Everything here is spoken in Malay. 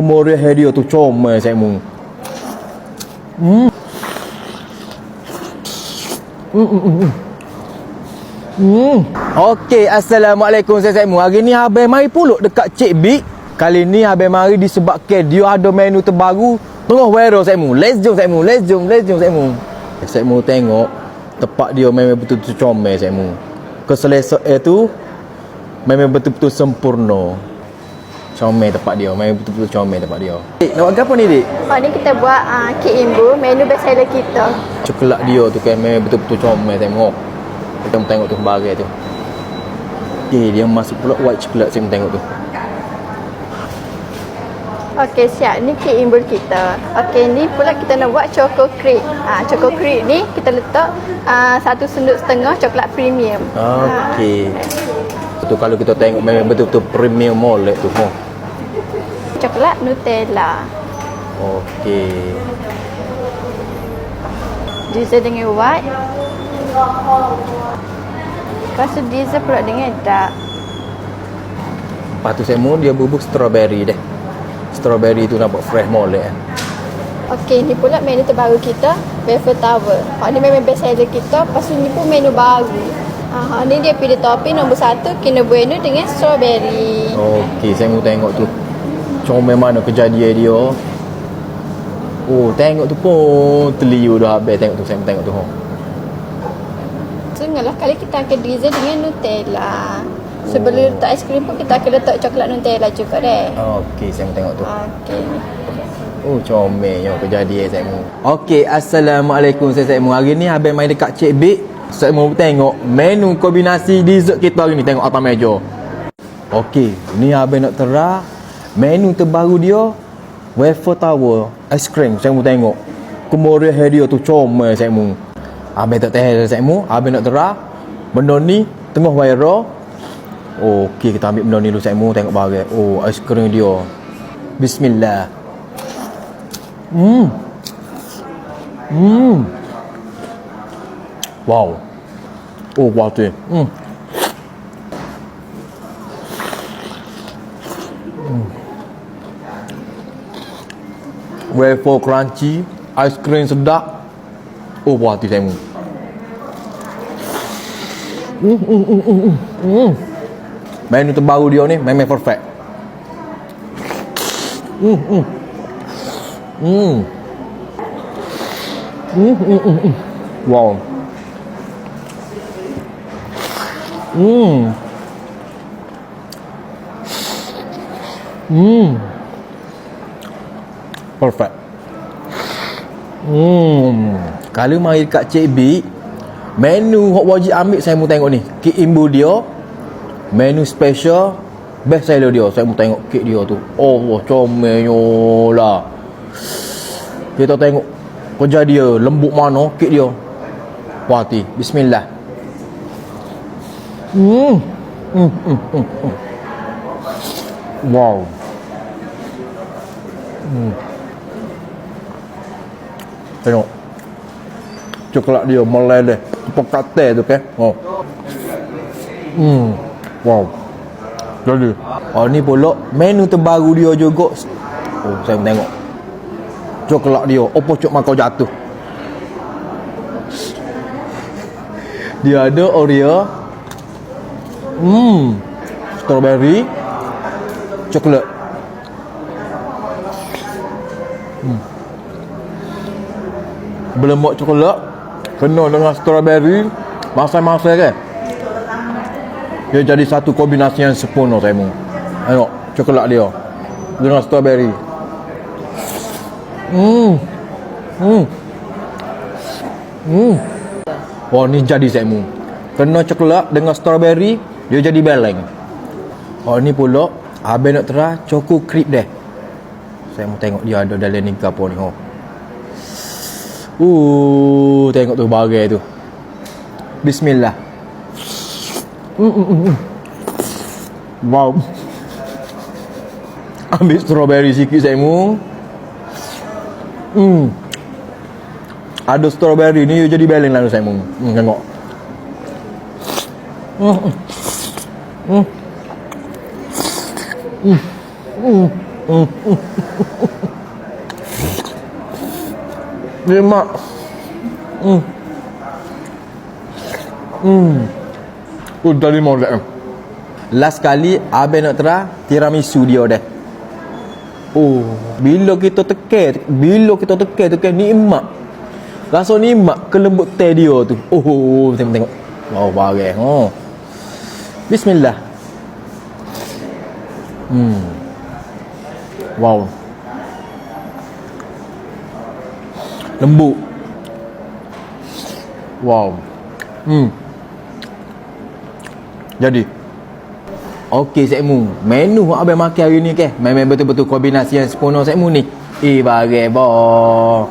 Kumore dia tu comel saya mu. Hmm. Hmm, hmm, hmm, hmm. Hmm. Okey, assalamualaikum saya mu. Hari ni abang mari puluk dekat Cik Big. Kali ni abang mari disebabkan dia ada menu terbaru tengah viral saya mu. Let's jom saya mu. Let's jom, let's jom saya mu. Saya mu tengok tempat dia memang betul-betul comel saya mu. Keselesaan tu memang betul-betul sempurna. Comel tempat dia, memang betul-betul comel tempat dia. Dik, nak buat apa ni, Dik? Oh ni kita buat uh, kek imbu, menu best seller kita. Coklat dia tu kan memang betul-betul comel tengok. Kita tengok tu bagai tu. Eh, dia masuk pula white coklat saya tengok tu. Okey siap, ni kek imbu kita. Okey ni pula kita nak buat choco cream. Ah choco cream ni kita letak uh, satu senduk setengah coklat premium. Okey. Tu kalau kita tengok memang betul-betul premium molek tu. Oh. Coklat Nutella. Okey. Diesel dengan white. Lepas tu diesel pula dengan dark. Lepas tu saya mau dia bubuk strawberry deh. Strawberry tu nampak fresh molek. eh. Okey, ni pula menu terbaru kita, waffle tower. Ha, ni memang best seller kita. Lepas tu ni pun menu baru. Ha, ni dia pilih topping nombor satu, Kinder Bueno dengan strawberry. Okey, saya mau tengok tu. Comel mana kejadian dia. Oh, tengok tu pun teliu dah habis tengok tu saya tengok tu. Oh. Tengoklah kali kita akan drizzle dengan Nutella. Sebelum letak aiskrim pun kita akan letak coklat Nutella juga deh. Okey, saya mau tengok tu. Okey. Oh, comel yang kejadian saya mau. Okey, assalamualaikum saya saya mau. Hari ni habis main dekat Cik Big. Saya mau tengok menu kombinasi dessert kita hari ni tengok atas meja. Okey, ni habis nak terah menu terbaru dia wafer tower ice cream saya mau tengok. Kemoriah dia tu comel saya mau. Habis tak tahu saya mau, habis nak terah benda ni tengah viral. Okey, kita ambil benda ni dulu saya mau tengok barang. Oh, ice cream dia. Bismillah. Hmm. Hmm. Wow. Oh, wow tu. Hmm. Wafer crunchy, ice cream sedap. Oh, wah tu saya mu. Hmm, hmm, hmm, hmm, hmm, hmm. Menu terbaru dia ni memang perfect. Hmm, hmm. Hmm. Hmm, hmm, hmm, hmm. Wow. Hmm. Hmm. Perfect. Hmm. Kalau mari dekat Cik B, menu hok wajib ambil saya mau tengok ni. Kek imbu dia. Menu special best seller dia. Saya mau tengok kek dia tu. Oh, comelnya lah. Kita tengok kerja dia lembut mana kek dia. Puas hati. Bismillah. Hmm. Hmm, hmm, hmm, hmm. Wow. Hmm. Tengok. Coklat dia meleleh. Pekatai tu kan. Oh. Hmm. Wow. Jadi. Oh ni pula menu terbaru dia juga. Oh saya tengok. Coklat dia. Apa cok makau jatuh. Dia ada Oreo. Hmm. Strawberry. Coklat. Berlemak coklat. Kena dengan strawberry. Masa-masa kan. Dia jadi satu kombinasi yang sempurna saya mau. Tengok coklat dia dengan strawberry. Hmm. Hmm. Hmm. Wah ni jadi saya mau. Kena coklat dengan strawberry dia jadi beleng. Oh ni pula habis nak terah choco creep deh. Saya mau tengok dia ada dalam ni ke apa ni. Oh. Uh, tengok tu bagai tu. Bismillah. Mm, mm, mm. Wow. Ambil strawberry sikit saya mu. Hmm. Ada strawberry ni jadi beleng lah saya mu. Hmm, tengok. Hmm. Hmm. Hmm. Hmm. Hmm. Nikmat. Hmm. Hmm. Udah lima dah. Last kali Abang nak try tiramisu dia dah. Oh, bila kita tekan, bila kita tekan tekan nikmat. Rasa nikmat kelembut teh dia tu. Oh, tengok tengok. Wow, bagus. Oh. Bismillah. Hmm. Wow. Lembut. Wow. Hmm. Jadi. Okey Sekmu. Menu yang abang makan hari ni ke? Memang betul-betul kombinasi yang sempurna Sekmu ni. Eh, bagai boh.